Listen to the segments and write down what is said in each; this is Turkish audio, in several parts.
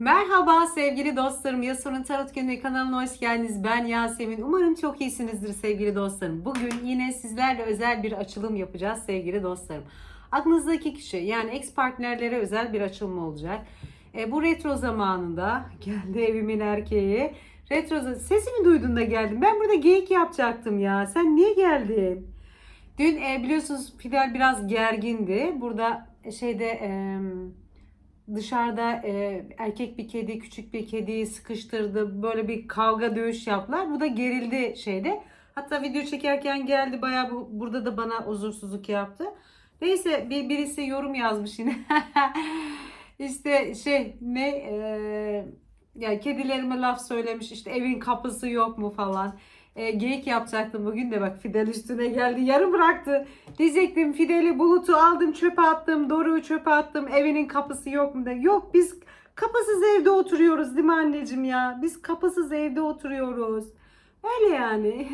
Merhaba sevgili dostlarım. Yasur'un Tarot Günlüğü kanalına hoş geldiniz. Ben Yasemin. Umarım çok iyisinizdir sevgili dostlarım. Bugün yine sizlerle özel bir açılım yapacağız sevgili dostlarım. Aklınızdaki kişi yani ex partnerlere özel bir açılım olacak. E, bu retro zamanında geldi evimin erkeği. Retro sesimi duydun da geldim. Ben burada geyik yapacaktım ya. Sen niye geldin? Dün e, biliyorsunuz Fidel biraz gergindi. Burada şeyde e, dışarıda e, erkek bir kedi küçük bir kediyi sıkıştırdı. Böyle bir kavga dövüş yaptılar. Bu da gerildi şeyde. Hatta video çekerken geldi bayağı bu, burada da bana huzursuzluk yaptı. Neyse bir, birisi yorum yazmış yine. işte şey ne e, ya kedilerime laf söylemiş işte evin kapısı yok mu falan. E, geyik yapacaktım bugün de bak Fidel üstüne geldi yarım bıraktı. Diyecektim Fidel'i bulutu aldım çöpe attım Doruk'u çöpe attım evinin kapısı yok mu de. Yok biz kapısız evde oturuyoruz değil mi anneciğim ya? Biz kapısız evde oturuyoruz. Öyle yani.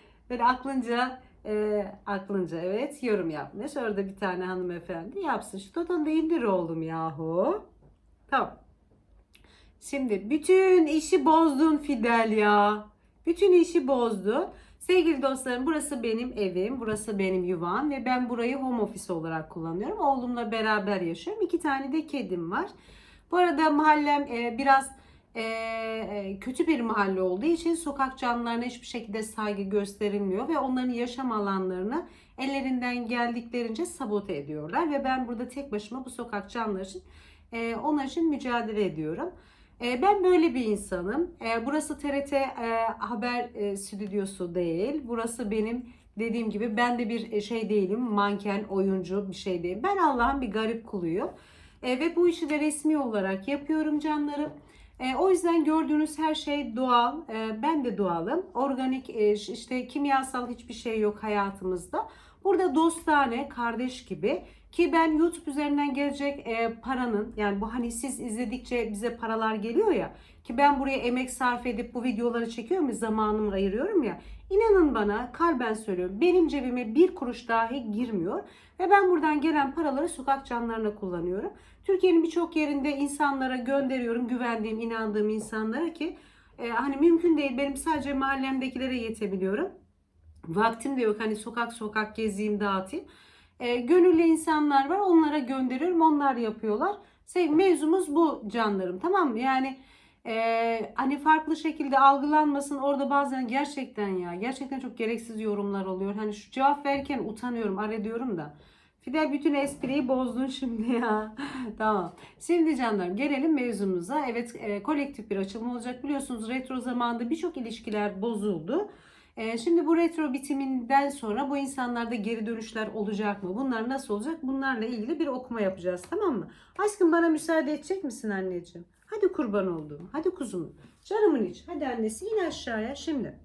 Böyle aklınca e, aklınca evet yorum yapmış. Orada bir tane hanımefendi yapsın. Şu Toton'u da indir oğlum yahu. Tamam. Şimdi bütün işi bozdun Fidel ya. Bütün işi bozdu. Sevgili dostlarım burası benim evim, burası benim yuvam ve ben burayı home office olarak kullanıyorum. Oğlumla beraber yaşıyorum. İki tane de kedim var. Bu arada mahallem e, biraz e, e, kötü bir mahalle olduğu için sokak canlılarına hiçbir şekilde saygı gösterilmiyor ve onların yaşam alanlarını ellerinden geldiklerince sabote ediyorlar ve ben burada tek başıma bu sokak canlıları için e, onlar için mücadele ediyorum. E, Ben böyle bir insanım. E, Burası TRT e, haber e, stüdyosu değil. Burası benim dediğim gibi ben de bir e, şey değilim. Manken, oyuncu bir şey değilim. Ben Allah'ın bir garip kuluyum. E, Ve bu işi de resmi olarak yapıyorum canlarım. O yüzden gördüğünüz her şey doğal. Ben de doğalım. Organik işte kimyasal hiçbir şey yok hayatımızda. Burada dostane, kardeş gibi ki ben YouTube üzerinden gelecek e, paranın yani bu hani siz izledikçe bize paralar geliyor ya ki ben buraya emek sarf edip bu videoları çekiyorum ya zamanımı ayırıyorum ya inanın bana kalben söylüyorum benim cebime bir kuruş dahi girmiyor ve ben buradan gelen paraları sokak canlarına kullanıyorum. Türkiye'nin birçok yerinde insanlara gönderiyorum güvendiğim inandığım insanlara ki e, hani mümkün değil benim sadece mahallemdekilere yetebiliyorum. Vaktim de yok hani sokak sokak gezeyim dağıtayım. E, gönüllü insanlar var onlara gönderiyorum onlar yapıyorlar. Sev, mevzumuz bu canlarım tamam mı? Yani e, hani farklı şekilde algılanmasın orada bazen gerçekten ya gerçekten çok gereksiz yorumlar oluyor. Hani şu cevap verirken utanıyorum ar diyorum da. Fidel bütün espriyi bozdun şimdi ya. tamam. Şimdi canlarım gelelim mevzumuza. Evet e, kolektif bir açılım olacak. Biliyorsunuz retro zamanında birçok ilişkiler bozuldu. Ee, Şimdi bu retro bitiminden sonra bu insanlarda geri dönüşler olacak mı? Bunlar nasıl olacak? Bunlarla ilgili bir okuma yapacağız tamam mı? Aşkım bana müsaade edecek misin anneciğim? Hadi kurban olduğum. Hadi kuzum. Canımın iç. Hadi annesi in aşağıya şimdi.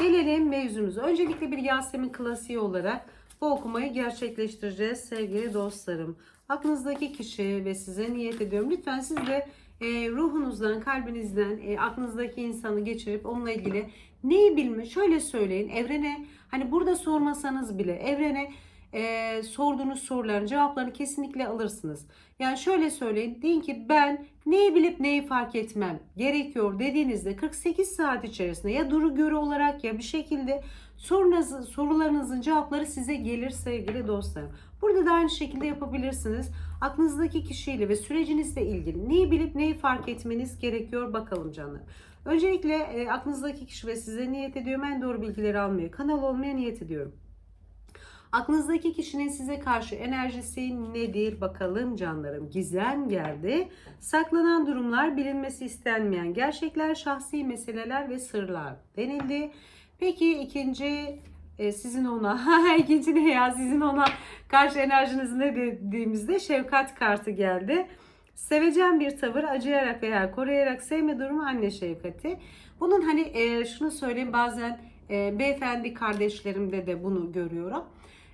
Gelelim mevzumuza. Öncelikle bir Yasemin klasiği olarak bu okumayı gerçekleştireceğiz sevgili dostlarım. Aklınızdaki kişi ve size niyet ediyorum. Lütfen siz de e, ruhunuzdan, kalbinizden e, aklınızdaki insanı geçirip onunla ilgili neyi bilme şöyle söyleyin. Evrene hani burada sormasanız bile evrene e, sorduğunuz soruların cevaplarını kesinlikle alırsınız. Yani şöyle söyleyin. Deyin ki ben neyi bilip neyi fark etmem gerekiyor dediğinizde 48 saat içerisinde ya duru görü olarak ya bir şekilde sorunuz, sorularınızın cevapları size gelir sevgili dostlarım. Burada da aynı şekilde yapabilirsiniz. Aklınızdaki kişiyle ve sürecinizle ilgili neyi bilip neyi fark etmeniz gerekiyor bakalım canlar. Öncelikle e, aklınızdaki kişi ve size niyet ediyorum en doğru bilgileri almaya, kanal olmaya niyet ediyorum. Aklınızdaki kişinin size karşı enerjisi nedir bakalım canlarım. Gizem geldi. Saklanan durumlar, bilinmesi istenmeyen gerçekler, şahsi meseleler ve sırlar denildi. Peki ikinci e, sizin ona, ikinci ne ya sizin ona karşı enerjiniz ne dediğimizde şefkat kartı geldi. Sevecen bir tavır, acıyarak veya koruyarak sevme durumu anne şefkati. Bunun hani e, şunu söyleyeyim bazen e, beyefendi kardeşlerimde de bunu görüyorum.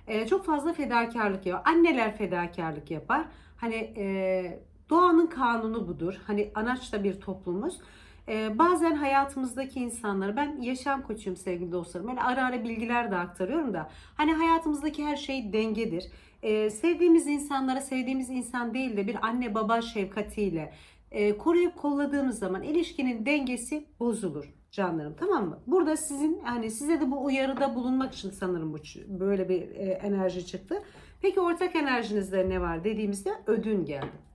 E, çok fazla fedakarlık yapıyor. Anneler fedakarlık yapar. Hani e, doğanın kanunu budur. Hani anaç da bir toplumuz. E, bazen hayatımızdaki insanları ben yaşam koçuyum sevgili dostlarım. Böyle ara ara bilgiler de aktarıyorum da. Hani hayatımızdaki her şey dengedir. E, sevdiğimiz insanlara sevdiğimiz insan değil de bir anne baba şefkatiyle e, koruyup kolladığımız zaman ilişkinin dengesi bozulur canlarım tamam mı? Burada sizin hani size de bu uyarıda bulunmak için sanırım bu böyle bir e, enerji çıktı. Peki ortak enerjinizde ne var dediğimizde ödün geldi.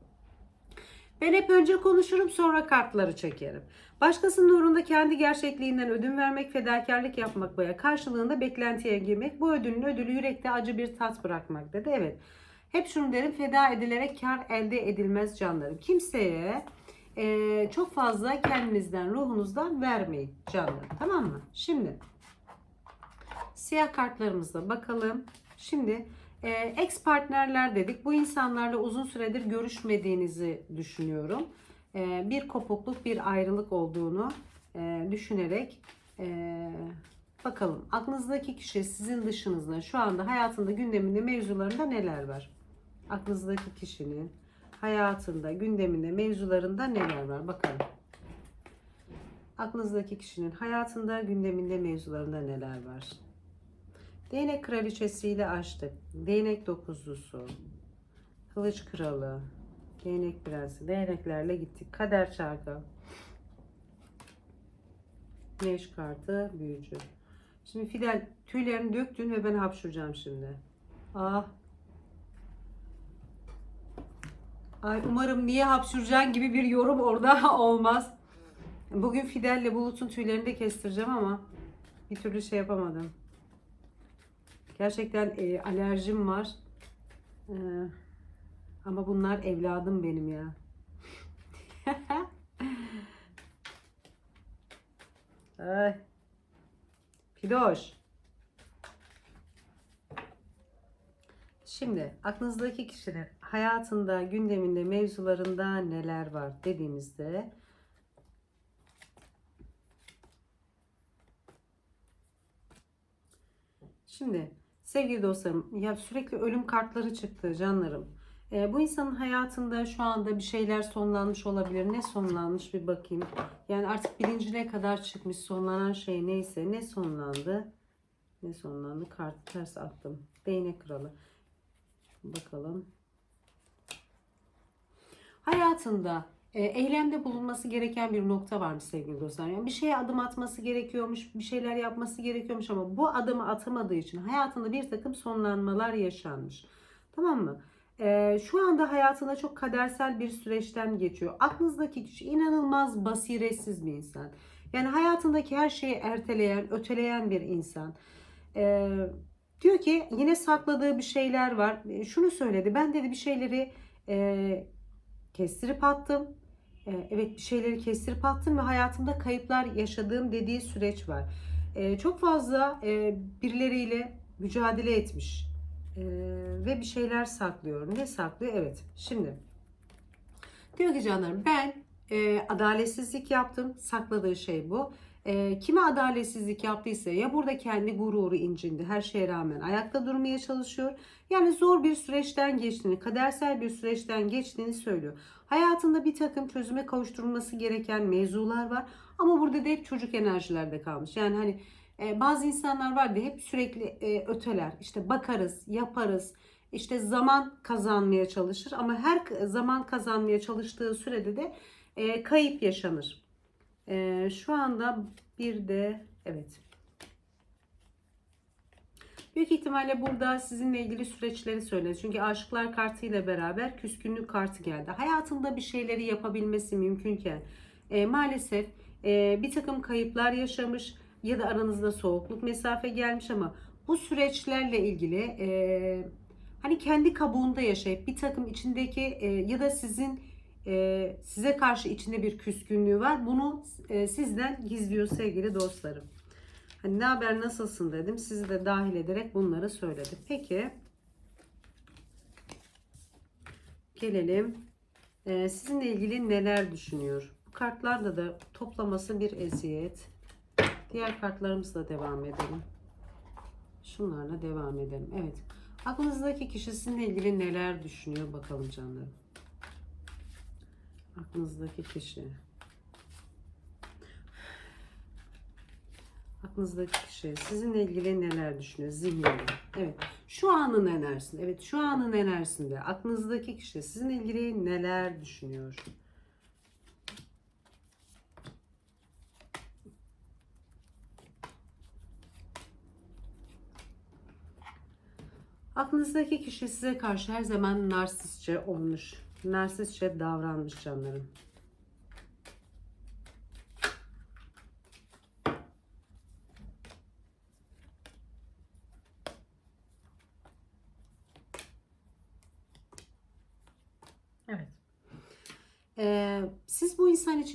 Ben hep önce konuşurum sonra kartları çekerim. Başkasının uğrunda kendi gerçekliğinden ödün vermek, fedakarlık yapmak veya karşılığında beklentiye girmek bu ödülün ödülü yürekte acı bir tat bırakmak dedi. Evet. Hep şunu derim feda edilerek kar elde edilmez canlarım. Kimseye eee, çok fazla kendinizden, ruhunuzdan vermeyin canlarım. Tamam mı? Şimdi siyah kartlarımıza bakalım. Şimdi e, ex partnerler dedik. Bu insanlarla uzun süredir görüşmediğinizi düşünüyorum. E, bir kopukluk, bir ayrılık olduğunu e, düşünerek e, bakalım aklınızdaki kişi sizin dışınızda şu anda hayatında gündeminde mevzularında neler var? Aklınızdaki kişinin hayatında, gündeminde, mevzularında neler var? Bakalım. Aklınızdaki kişinin hayatında, gündeminde, mevzularında neler var? Değnek kraliçesiyle açtık. Değnek dokuzlusu. Kılıç kralı. Değnek prensi. Değneklerle gittik. Kader çarkı. Güneş kartı. Büyücü. Şimdi Fidel tüylerini döktün ve ben hapşuracağım şimdi. Ah. Ay umarım niye hapşuracaksın gibi bir yorum orada olmaz. Bugün Fidel'le Bulut'un tüylerini de kestireceğim ama bir türlü şey yapamadım. Gerçekten e, alerjim var. E, ama bunlar evladım benim ya. Ay. Pidoş. Şimdi aklınızdaki kişinin hayatında, gündeminde, mevzularında neler var dediğimizde Şimdi sevgili dostlarım ya sürekli ölüm kartları çıktı canlarım. Ee, bu insanın hayatında şu anda bir şeyler sonlanmış olabilir. Ne sonlanmış bir bakayım. Yani artık bilincine kadar çıkmış sonlanan şey neyse ne sonlandı. Ne sonlandı? Kartı ters attım. Değnek kralı. Bakalım. Hayatında e, eylemde bulunması gereken bir nokta varmış sevgili dostlar. Yani bir şeye adım atması gerekiyormuş, bir şeyler yapması gerekiyormuş ama bu adımı atamadığı için hayatında bir takım sonlanmalar yaşanmış. Tamam mı? E, şu anda hayatında çok kadersel bir süreçten geçiyor. Aklınızdaki kişi inanılmaz basiretsiz bir insan. Yani hayatındaki her şeyi erteleyen, öteleyen bir insan. E, diyor ki yine sakladığı bir şeyler var. E, şunu söyledi. Ben dedi bir şeyleri e, kestirip attım. Ee, Evet bir şeyleri kestirip attım ve hayatımda kayıplar yaşadığım dediği süreç var. Ee, Çok fazla e, birileriyle mücadele etmiş Ee, ve bir şeyler saklıyor. Ne saklıyor? Evet. Şimdi diyor ki canlarım ben e, adaletsizlik yaptım. Sakladığı şey bu. E, kime adaletsizlik yaptıysa ya burada kendi gururu incindi. Her şeye rağmen ayakta durmaya çalışıyor. Yani zor bir süreçten geçtiğini, kadersel bir süreçten geçtiğini söylüyor. Hayatında bir takım çözüme kavuşturulması gereken mevzular var. Ama burada da hep çocuk enerjilerde kalmış. Yani hani e, bazı insanlar vardı hep sürekli e, öteler. İşte bakarız, yaparız. İşte zaman kazanmaya çalışır ama her zaman kazanmaya çalıştığı sürede de e, kayıp yaşanır. E, şu anda bir de evet Büyük ihtimalle burada sizinle ilgili süreçleri söyledi. Çünkü aşıklar kartı ile beraber küskünlük kartı geldi. Hayatında bir şeyleri yapabilmesi mümkünken e, maalesef e, bir takım kayıplar yaşamış ya da aranızda soğukluk mesafe gelmiş ama bu süreçlerle ilgili e, hani kendi kabuğunda yaşayıp bir takım içindeki e, ya da sizin e, size karşı içinde bir küskünlüğü var. Bunu e, sizden gizliyor sevgili dostlarım. Hani ne haber nasılsın dedim. Sizi de dahil ederek bunları söyledim. Peki. Gelelim. Ee, sizinle ilgili neler düşünüyor? Bu kartlarda da toplaması bir eziyet. Diğer kartlarımızla devam edelim. Şunlarla devam edelim. Evet. Aklınızdaki kişi sizinle ilgili neler düşünüyor bakalım canlarım. Aklınızdaki kişi. aklınızdaki kişi sizinle ilgili neler düşünüyor zihninde? Evet. Şu anın enerjisinde. Evet şu anın enerjisinde aklınızdaki kişi sizinle ilgili neler düşünüyor? Aklınızdaki kişi size karşı her zaman narsistçe olmuş. Narsistçe davranmış canlarım.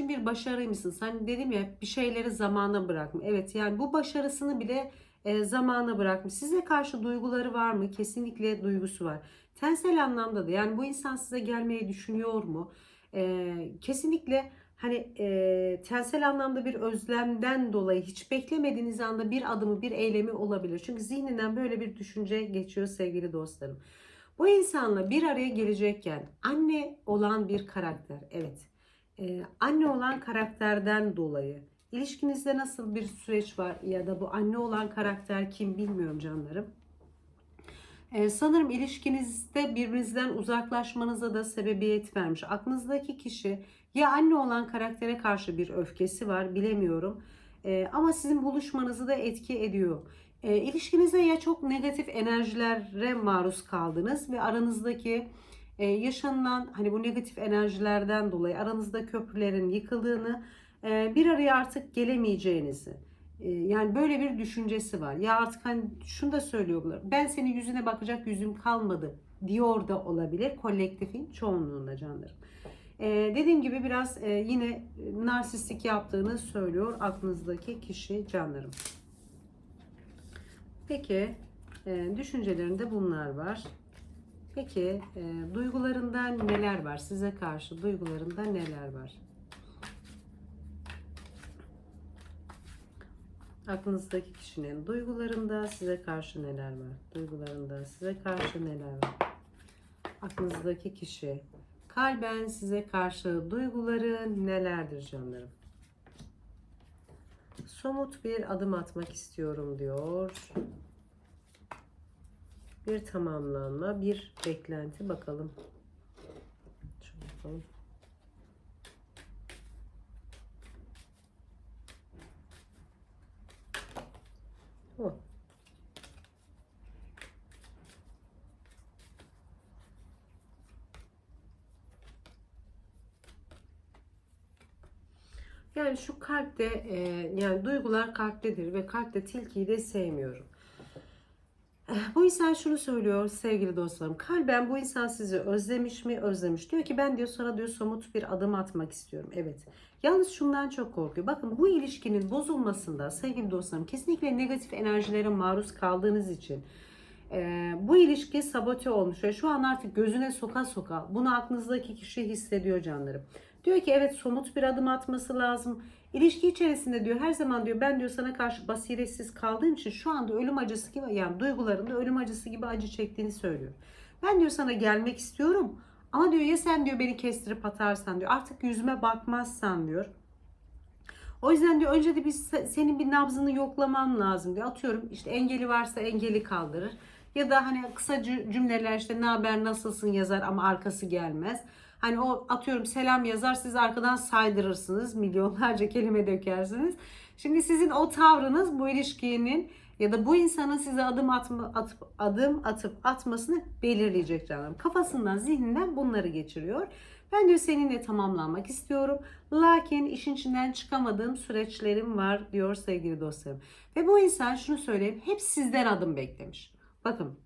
İçin bir başarıymışsınız. Hani dedim ya bir şeyleri zamana bırakma. Evet yani bu başarısını bile e, zamana bırakmış. Size karşı duyguları var mı? Kesinlikle duygusu var. Tensel anlamda da yani bu insan size gelmeyi düşünüyor mu? Ee, kesinlikle hani e, tensel anlamda bir özlemden dolayı hiç beklemediğiniz anda bir adımı bir eylemi olabilir. Çünkü zihninden böyle bir düşünce geçiyor sevgili dostlarım. Bu insanla bir araya gelecekken anne olan bir karakter, evet. Ee, anne olan karakterden dolayı ilişkinizde nasıl bir süreç var ya da bu anne olan karakter kim bilmiyorum canlarım. Ee, sanırım ilişkinizde birbirinizden uzaklaşmanıza da sebebiyet vermiş. Aklınızdaki kişi ya anne olan karaktere karşı bir öfkesi var bilemiyorum. Ee, ama sizin buluşmanızı da etki ediyor. E, ilişkinizde ya çok negatif enerjilere maruz kaldınız ve aranızdaki e, yaşanılan hani bu negatif enerjilerden dolayı aranızda köprülerin yıkıldığını, e, bir araya artık gelemeyeceğinizi, e, yani böyle bir düşüncesi var. Ya artık hani şunu da söylüyorlar. Ben senin yüzüne bakacak yüzüm kalmadı diyor da olabilir kolektifin çoğunluğunda canlarım. Ee, dediğim gibi biraz e, yine narsistik yaptığını söylüyor aklınızdaki kişi canlarım. Peki e, düşüncelerinde bunlar var. Peki e, duygularında neler var? Size karşı duygularında neler var? Aklınızdaki kişinin duygularında size karşı neler var? Duygularında size karşı neler var? Aklınızdaki kişi kalben size karşı duyguları nelerdir canlarım? Somut bir adım atmak istiyorum diyor. Bir tamamlanma, bir beklenti bakalım. Şöyle bakalım. Oh. Yani şu kalpte e, yani duygular kalptedir ve kalpte tilkiyi de sevmiyorum. Bu insan şunu söylüyor sevgili dostlarım. Kalben bu insan sizi özlemiş mi? Özlemiş. Diyor ki ben diyor sana diyor somut bir adım atmak istiyorum. Evet. Yalnız şundan çok korkuyor. Bakın bu ilişkinin bozulmasında sevgili dostlarım kesinlikle negatif enerjilere maruz kaldığınız için e, bu ilişki sabote olmuş ve şu an artık gözüne soka soka bunu aklınızdaki kişi hissediyor canlarım. Diyor ki evet somut bir adım atması lazım. İlişki içerisinde diyor her zaman diyor ben diyor sana karşı basiretsiz kaldığım için şu anda ölüm acısı gibi yani duygularında ölüm acısı gibi acı çektiğini söylüyor. Ben diyor sana gelmek istiyorum ama diyor ya sen diyor beni kestirip atarsan diyor artık yüzüme bakmazsan diyor. O yüzden diyor önce de biz senin bir nabzını yoklamam lazım diyor. Atıyorum işte engeli varsa engeli kaldırır. Ya da hani kısa cümleler işte ne haber nasılsın yazar ama arkası gelmez. Hani o atıyorum selam yazar siz arkadan saydırırsınız. Milyonlarca kelime dökersiniz. Şimdi sizin o tavrınız bu ilişkinin ya da bu insanın size adım atma, atıp adım atıp atmasını belirleyecek canım. Kafasından, zihninden bunları geçiriyor. Ben diyor seninle tamamlanmak istiyorum. Lakin işin içinden çıkamadığım süreçlerim var diyor sevgili dostlarım. Ve bu insan şunu söyleyeyim hep sizden adım beklemiş. Bakın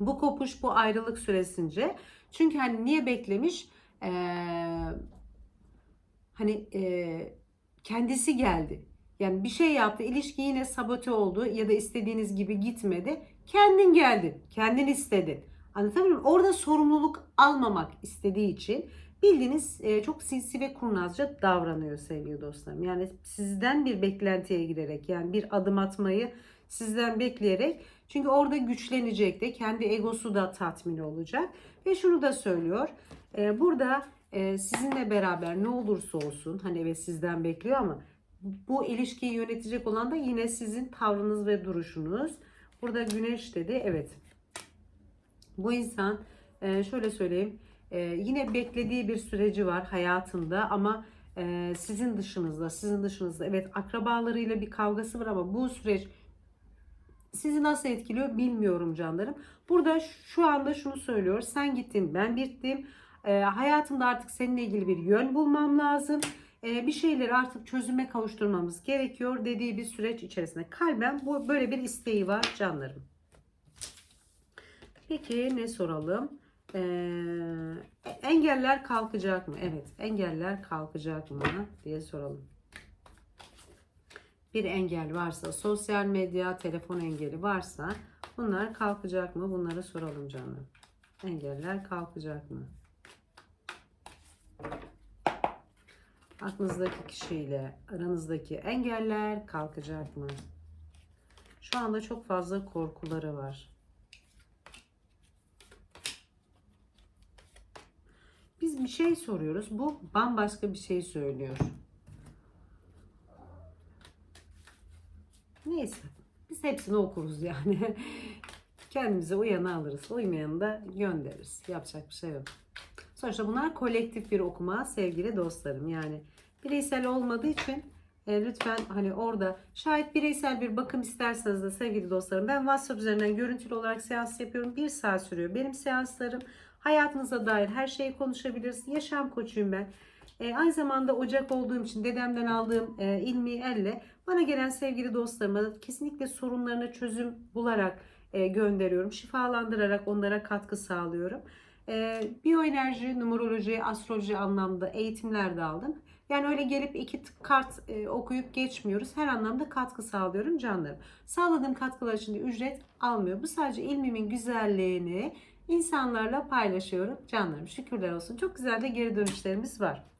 bu kopuş bu ayrılık süresince çünkü hani niye beklemiş? Ee, hani e, kendisi geldi. Yani bir şey yaptı, ilişki yine sabote oldu ya da istediğiniz gibi gitmedi. Kendin geldin, kendin istedin. Anlatabiliyor muyum? Orada sorumluluk almamak istediği için bildiğiniz e, çok sinsi ve kurnazca davranıyor sevgili dostlarım. Yani sizden bir beklentiye giderek yani bir adım atmayı sizden bekleyerek çünkü orada güçlenecek de kendi egosu da tatmin olacak. Ve şunu da söylüyor. E, burada e, sizinle beraber ne olursa olsun hani evet sizden bekliyor ama bu ilişkiyi yönetecek olan da yine sizin tavrınız ve duruşunuz. Burada güneş dedi. Evet. Bu insan e, şöyle söyleyeyim. E, yine beklediği bir süreci var hayatında ama e, sizin dışınızda, sizin dışınızda evet akrabalarıyla bir kavgası var ama bu süreç sizi nasıl etkiliyor bilmiyorum canlarım. Burada şu anda şunu söylüyor. Sen gittin ben bittim. E, hayatımda artık seninle ilgili bir yön bulmam lazım. E, bir şeyleri artık çözüme kavuşturmamız gerekiyor dediği bir süreç içerisinde. Kalben bu böyle bir isteği var canlarım. Peki ne soralım? Ee, engeller kalkacak mı? Evet, engeller kalkacak mı diye soralım. Bir engel varsa, sosyal medya, telefon engeli varsa bunlar kalkacak mı? Bunları soralım canım. Engeller kalkacak mı? Aklınızdaki kişiyle aranızdaki engeller kalkacak mı? Şu anda çok fazla korkuları var. Biz bir şey soruyoruz. Bu bambaşka bir şey söylüyor. Neyse. Biz hepsini okuruz yani. Kendimize uyanı alırız. Uymayanı da göndeririz. Yapacak bir şey yok. Sonuçta bunlar kolektif bir okuma sevgili dostlarım. Yani bireysel olmadığı için e, lütfen hani orada şayet bireysel bir bakım isterseniz de sevgili dostlarım ben WhatsApp üzerinden görüntülü olarak seans yapıyorum. Bir saat sürüyor benim seanslarım. Hayatınıza dair her şeyi konuşabiliriz. Yaşam koçuyum ben. E, aynı zamanda ocak olduğum için dedemden aldığım e, ilmi elle bana gelen sevgili dostlarıma kesinlikle sorunlarına çözüm bularak e, gönderiyorum. Şifalandırarak onlara katkı sağlıyorum. E, biyoenerji, numeroloji, astroloji anlamda eğitimler de aldım. Yani öyle gelip iki kart e, okuyup geçmiyoruz. Her anlamda katkı sağlıyorum canlarım. Sağladığım katkılar için ücret almıyor. Bu sadece ilmimin güzelliğini insanlarla paylaşıyorum canlarım. Şükürler olsun. Çok güzel de geri dönüşlerimiz var.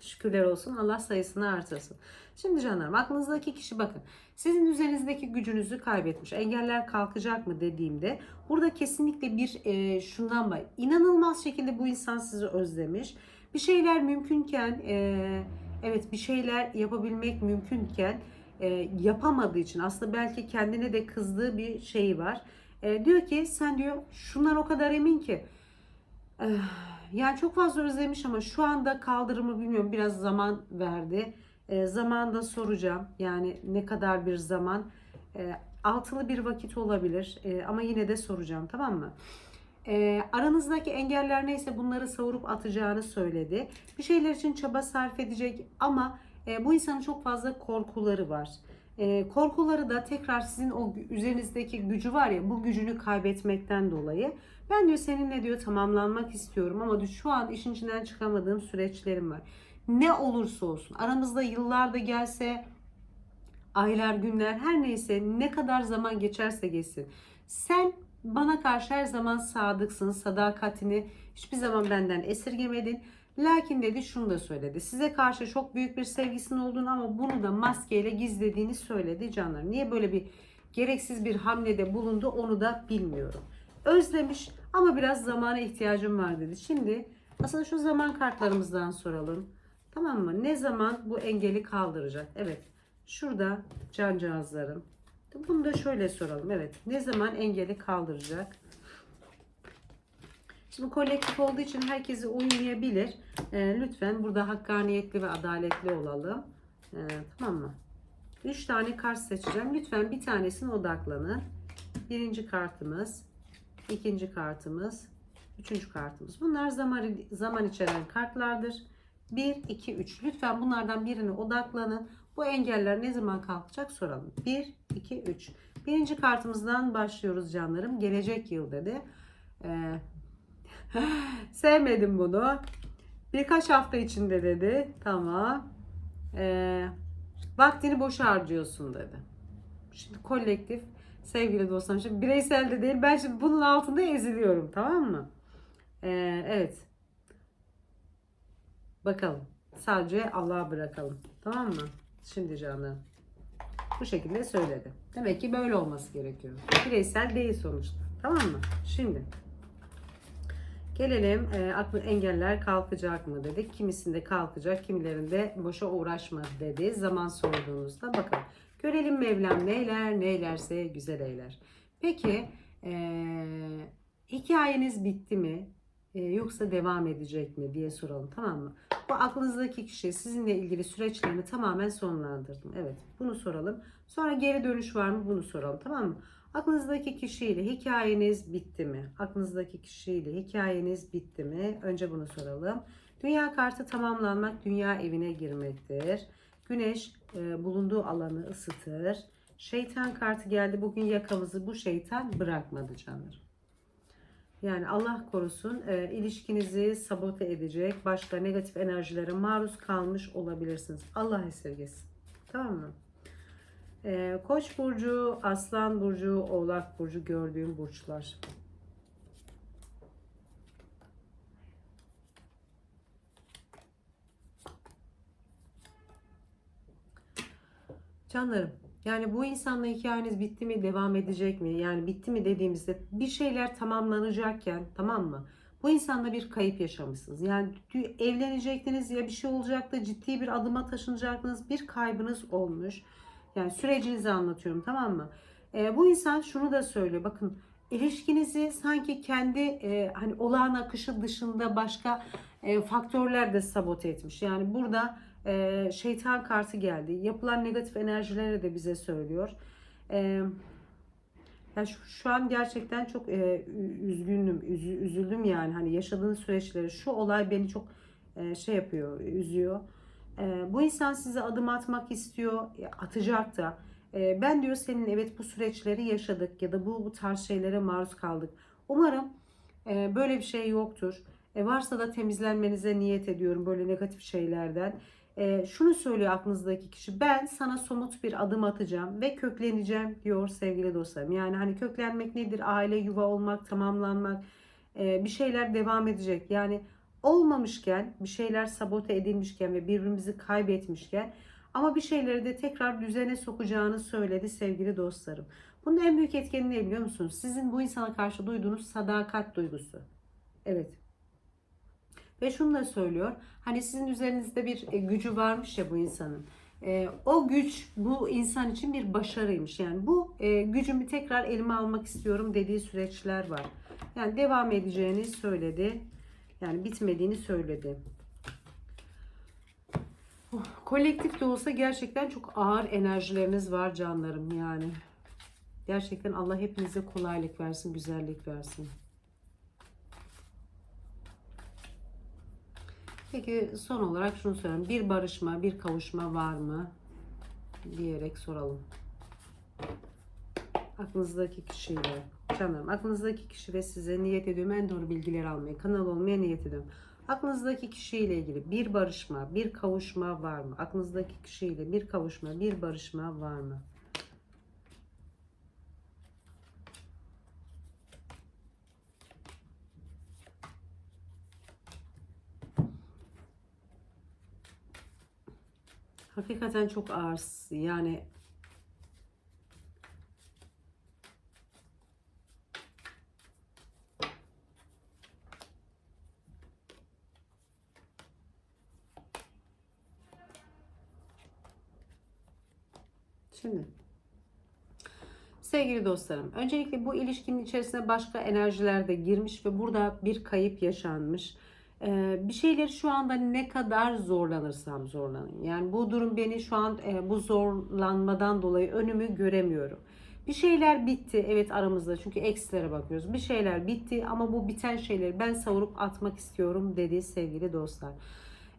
Şükürler olsun. Allah sayısını artırsın. Şimdi canlarım aklınızdaki kişi bakın. Sizin üzerinizdeki gücünüzü kaybetmiş. Engeller kalkacak mı dediğimde burada kesinlikle bir e, şundan var. İnanılmaz şekilde bu insan sizi özlemiş. Bir şeyler mümkünken e, evet bir şeyler yapabilmek mümkünken e, yapamadığı için aslında belki kendine de kızdığı bir şey var. E, diyor ki sen diyor şundan o kadar emin ki e, yani çok fazla özlemiş ama şu anda kaldırımı bilmiyorum biraz zaman verdi. E, zamanda soracağım yani ne kadar bir zaman e, altılı bir vakit olabilir e, ama yine de soracağım tamam mı? E, aranızdaki engeller neyse bunları savurup atacağını söyledi. Bir şeyler için çaba sarf edecek ama e, bu insanın çok fazla korkuları var. E, korkuları da tekrar sizin o üzerinizdeki gücü var ya bu gücünü kaybetmekten dolayı. Ben diyor seninle diyor tamamlanmak istiyorum ama diyor, şu an işin içinden çıkamadığım süreçlerim var. Ne olursa olsun aramızda yıllar da gelse aylar günler her neyse ne kadar zaman geçerse geçsin. Sen bana karşı her zaman sadıksın. Sadakatini hiçbir zaman benden esirgemedin. Lakin dedi şunu da söyledi. Size karşı çok büyük bir sevgisinin olduğunu ama bunu da maskeyle gizlediğini söyledi canlar. Niye böyle bir gereksiz bir hamlede bulundu onu da bilmiyorum. Özlemiş ama biraz zamana ihtiyacım var dedi. Şimdi aslında şu zaman kartlarımızdan soralım. Tamam mı? Ne zaman bu engeli kaldıracak? Evet. Şurada cancağızlarım. Bunu da şöyle soralım. Evet. Ne zaman engeli kaldıracak? Şimdi kolektif olduğu için herkese uymayabilir. Ee, lütfen burada hakkaniyetli ve adaletli olalım. Ee, tamam mı? 3 tane kart seçeceğim. Lütfen bir tanesine odaklanın. Birinci kartımız, ikinci kartımız, üçüncü kartımız. Bunlar zaman, zaman içeren kartlardır. 1, 2, 3. Lütfen bunlardan birine odaklanın. Bu engeller ne zaman kalkacak soralım. 1, 2, 3. Birinci kartımızdan başlıyoruz canlarım. Gelecek yıl dedi. Ee, sevmedim bunu. Birkaç hafta içinde dedi. Tamam. Ee, vaktini boş harcıyorsun dedi. Şimdi kolektif sevgili dostlarım. Şimdi bireysel de değil. Ben şimdi bunun altında eziliyorum. Tamam mı? Ee, evet. Bakalım. Sadece Allah'a bırakalım. Tamam mı? Şimdi canım. Bu şekilde söyledi. Demek ki böyle olması gerekiyor. Bireysel değil sonuçta. Tamam mı? Şimdi. Gelelim e, aklı engeller kalkacak mı dedik. Kimisinde kalkacak, kimilerinde boşa uğraşma dedi. Zaman sorduğunuzda bakalım. Görelim Mevlam neyler, neylerse güzel eyler. Peki e, hikayeniz bitti mi? E, yoksa devam edecek mi diye soralım tamam mı? Bu aklınızdaki kişi sizinle ilgili süreçlerini tamamen sonlandırdım. Evet bunu soralım. Sonra geri dönüş var mı bunu soralım tamam mı? Aklınızdaki kişiyle hikayeniz bitti mi? Aklınızdaki kişiyle hikayeniz bitti mi? Önce bunu soralım. Dünya kartı tamamlanmak, dünya evine girmektir. Güneş e, bulunduğu alanı ısıtır. Şeytan kartı geldi. Bugün yakamızı bu şeytan bırakmadı canlarım. Yani Allah korusun e, ilişkinizi sabote edecek başka negatif enerjilere maruz kalmış olabilirsiniz. Allah esirgesin. Tamam mı? E, Koç burcu, Aslan burcu, Oğlak burcu gördüğüm burçlar. Canlarım, yani bu insanla hikayeniz bitti mi, devam edecek mi? Yani bitti mi dediğimizde bir şeyler tamamlanacakken, tamam mı? Bu insanla bir kayıp yaşamışsınız. Yani evlenecektiniz ya bir şey olacaktı, ciddi bir adıma taşınacaktınız, bir kaybınız olmuş. Yani sürecinizi anlatıyorum, tamam mı? Ee, bu insan şunu da söylüyor. Bakın ilişkinizi sanki kendi e, hani olağan akışı dışında başka e, faktörler de sabote etmiş. Yani burada e, şeytan kartı geldi. Yapılan negatif enerjileri de bize söylüyor. E, ya şu, şu an gerçekten çok e, üzgünüm, üzü- üzüldüm yani hani yaşadığınız süreçleri. Şu olay beni çok e, şey yapıyor, üzüyor. E, bu insan size adım atmak istiyor, atacak da. E, ben diyor senin evet bu süreçleri yaşadık ya da bu, bu tarz şeylere maruz kaldık. Umarım e, böyle bir şey yoktur. E, varsa da temizlenmenize niyet ediyorum böyle negatif şeylerden. E, şunu söylüyor aklınızdaki kişi. Ben sana somut bir adım atacağım ve kökleneceğim diyor sevgili dostlarım. Yani hani köklenmek nedir? Aile, yuva olmak, tamamlanmak. E, bir şeyler devam edecek. Yani olmamışken, bir şeyler sabote edilmişken ve birbirimizi kaybetmişken ama bir şeyleri de tekrar düzene sokacağını söyledi sevgili dostlarım. Bunun en büyük etkeni ne biliyor musunuz? Sizin bu insana karşı duyduğunuz sadakat duygusu. Evet. Ve şunu da söylüyor. Hani sizin üzerinizde bir e, gücü varmış ya bu insanın. E, o güç bu insan için bir başarıymış. Yani bu e, gücümü tekrar elime almak istiyorum dediği süreçler var. Yani devam edeceğini söyledi. Yani bitmediğini söyledi. Oh, kolektif de olsa gerçekten çok ağır enerjileriniz var canlarım yani. Gerçekten Allah hepinize kolaylık versin, güzellik versin. Peki son olarak şunu sorayım. Bir barışma, bir kavuşma var mı? Diyerek soralım. Aklınızdaki kişiyle. Canlarım aklınızdaki kişi ve size niyet ediyorum en doğru bilgileri almaya, kanal olmaya niyet ediyorum. Aklınızdaki kişiyle ilgili bir barışma, bir kavuşma var mı? Aklınızdaki kişiyle bir kavuşma, bir barışma var mı? Hakikaten çok ağır. Yani Şimdi sevgili dostlarım, öncelikle bu ilişkinin içerisine başka enerjiler de girmiş ve burada bir kayıp yaşanmış. Ee, bir şeyleri şu anda ne kadar zorlanırsam zorlanayım. Yani bu durum beni şu an e, bu zorlanmadan dolayı önümü göremiyorum. Bir şeyler bitti evet aramızda çünkü eksilere bakıyoruz. Bir şeyler bitti ama bu biten şeyleri ben savurup atmak istiyorum dedi sevgili dostlar.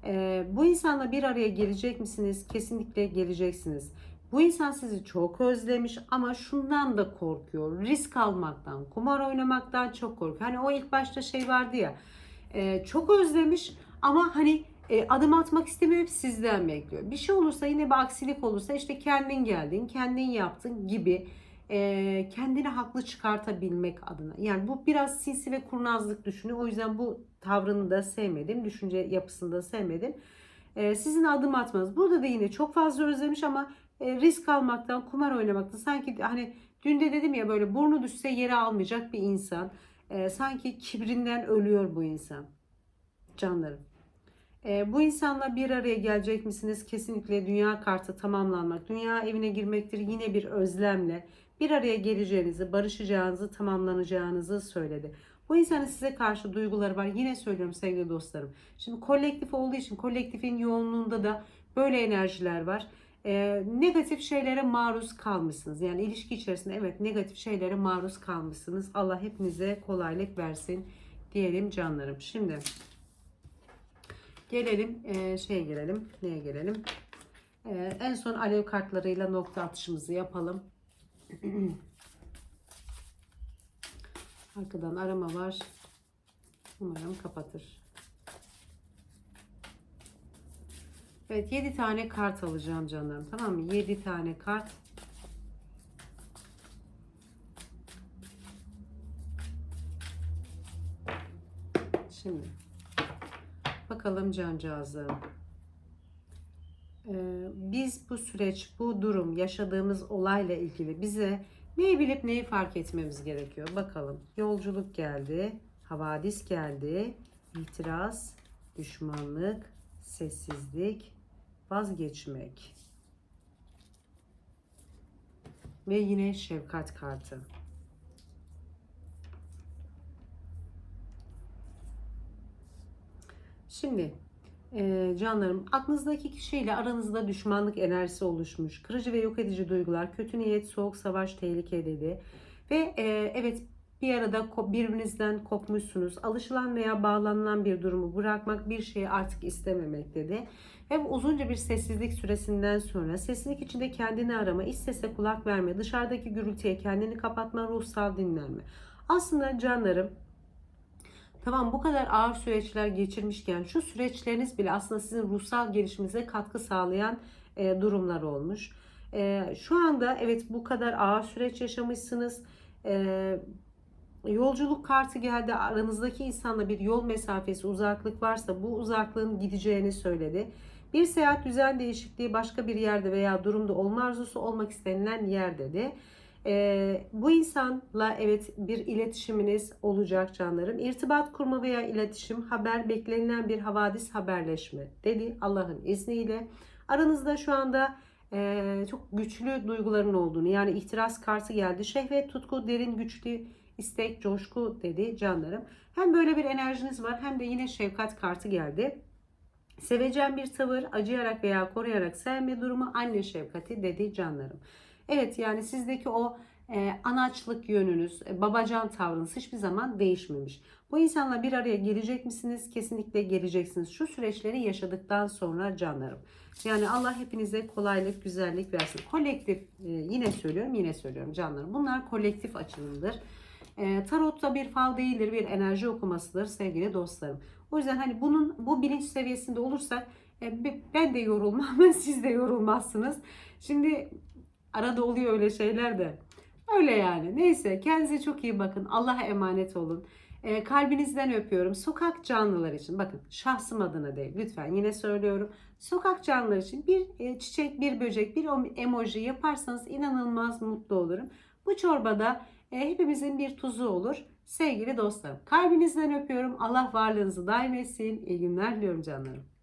Ee, bu insanla bir araya gelecek misiniz? Kesinlikle geleceksiniz. Bu insan sizi çok özlemiş ama şundan da korkuyor. Risk almaktan, kumar oynamaktan çok korkuyor. Hani o ilk başta şey vardı ya. e, çok özlemiş ama hani e, adım atmak istemiyor hep sizden bekliyor. Bir şey olursa yine bir aksilik olursa işte kendin geldin, kendin yaptın gibi e, kendini haklı çıkartabilmek adına. Yani bu biraz sinsi ve kurnazlık düşünüyor. O yüzden bu tavrını da sevmedim. Düşünce yapısını da sevmedim. Sizin adım atmanız. Burada da yine çok fazla özlemiş ama risk almaktan, kumar oynamaktan sanki hani dün de dedim ya böyle burnu düşse yere almayacak bir insan. E, sanki kibrinden ölüyor bu insan. Canlarım. E, bu insanla bir araya gelecek misiniz? Kesinlikle dünya kartı tamamlanmak. Dünya evine girmektir yine bir özlemle. Bir araya geleceğinizi, barışacağınızı, tamamlanacağınızı söyledi. Bu insanın size karşı duyguları var. Yine söylüyorum sevgili dostlarım. Şimdi kolektif olduğu için kolektifin yoğunluğunda da böyle enerjiler var. E, negatif şeylere maruz kalmışsınız. Yani ilişki içerisinde evet negatif şeylere maruz kalmışsınız. Allah hepinize kolaylık versin diyelim canlarım. Şimdi gelelim e, şeye gelelim. Neye gelelim? E, en son alev kartlarıyla nokta atışımızı yapalım. Arkadan arama var. Umarım kapatır. Evet 7 tane kart alacağım canlarım. Tamam mı? 7 tane kart. Şimdi bakalım cancağızım. Ee, biz bu süreç, bu durum, yaşadığımız olayla ilgili bize neyi bilip neyi fark etmemiz gerekiyor? Bakalım. Yolculuk geldi, havadis geldi, itiraz, düşmanlık, sessizlik, vazgeçmek ve yine şefkat kartı. Şimdi e, canlarım aklınızdaki kişiyle aranızda düşmanlık enerjisi oluşmuş. Kırıcı ve yok edici duygular, kötü niyet, soğuk savaş, tehlike dedi. Ve e, evet bir arada birbirinizden kopmuşsunuz. Alışılan veya bağlanılan bir durumu bırakmak, bir şeyi artık istememek dedi. Bu uzunca bir sessizlik süresinden sonra sessizlik içinde kendini arama, iç sese kulak verme, dışarıdaki gürültüye kendini kapatma, ruhsal dinlenme. Aslında canlarım Tamam bu kadar ağır süreçler geçirmişken şu süreçleriniz bile aslında sizin ruhsal gelişiminize katkı sağlayan e, durumlar olmuş. E, şu anda evet bu kadar ağır süreç yaşamışsınız. E, yolculuk kartı geldi. Aranızdaki insanla bir yol mesafesi, uzaklık varsa bu uzaklığın gideceğini söyledi. Bir seyahat düzen değişikliği başka bir yerde veya durumda olma arzusu olmak istenilen yer dedi. Ee, bu insanla evet bir iletişiminiz olacak canlarım. İrtibat kurma veya iletişim, haber, beklenilen bir havadis haberleşme dedi Allah'ın izniyle. Aranızda şu anda e, çok güçlü duyguların olduğunu yani ihtiras kartı geldi. Şehvet, tutku, derin, güçlü istek, coşku dedi canlarım. Hem böyle bir enerjiniz var hem de yine şefkat kartı geldi. Sevecen bir tavır, acıyarak veya koruyarak sevme durumu anne şefkati dedi canlarım. Evet yani sizdeki o e, anaçlık yönünüz, e, babacan tavrınız hiçbir zaman değişmemiş. Bu insanla bir araya gelecek misiniz? Kesinlikle geleceksiniz. Şu süreçleri yaşadıktan sonra canlarım. Yani Allah hepinize kolaylık, güzellik versin. Kolektif e, yine söylüyorum, yine söylüyorum canlarım. Bunlar kolektif açılımdır. E, tarotta bir fal değildir, bir enerji okumasıdır sevgili dostlarım. O yüzden hani bunun bu bilinç seviyesinde olursak e, ben de yorulmam, siz de yorulmazsınız. Şimdi arada oluyor öyle şeyler de. Öyle yani. Neyse kendinize çok iyi bakın. Allah'a emanet olun. E, kalbinizden öpüyorum. Sokak canlılar için bakın şahsım adına değil lütfen yine söylüyorum. Sokak canlılar için bir e, çiçek, bir böcek, bir emoji yaparsanız inanılmaz mutlu olurum. Bu çorbada hepimizin bir tuzu olur. Sevgili dostlarım kalbinizden öpüyorum. Allah varlığınızı daim etsin. İyi günler diliyorum canlarım.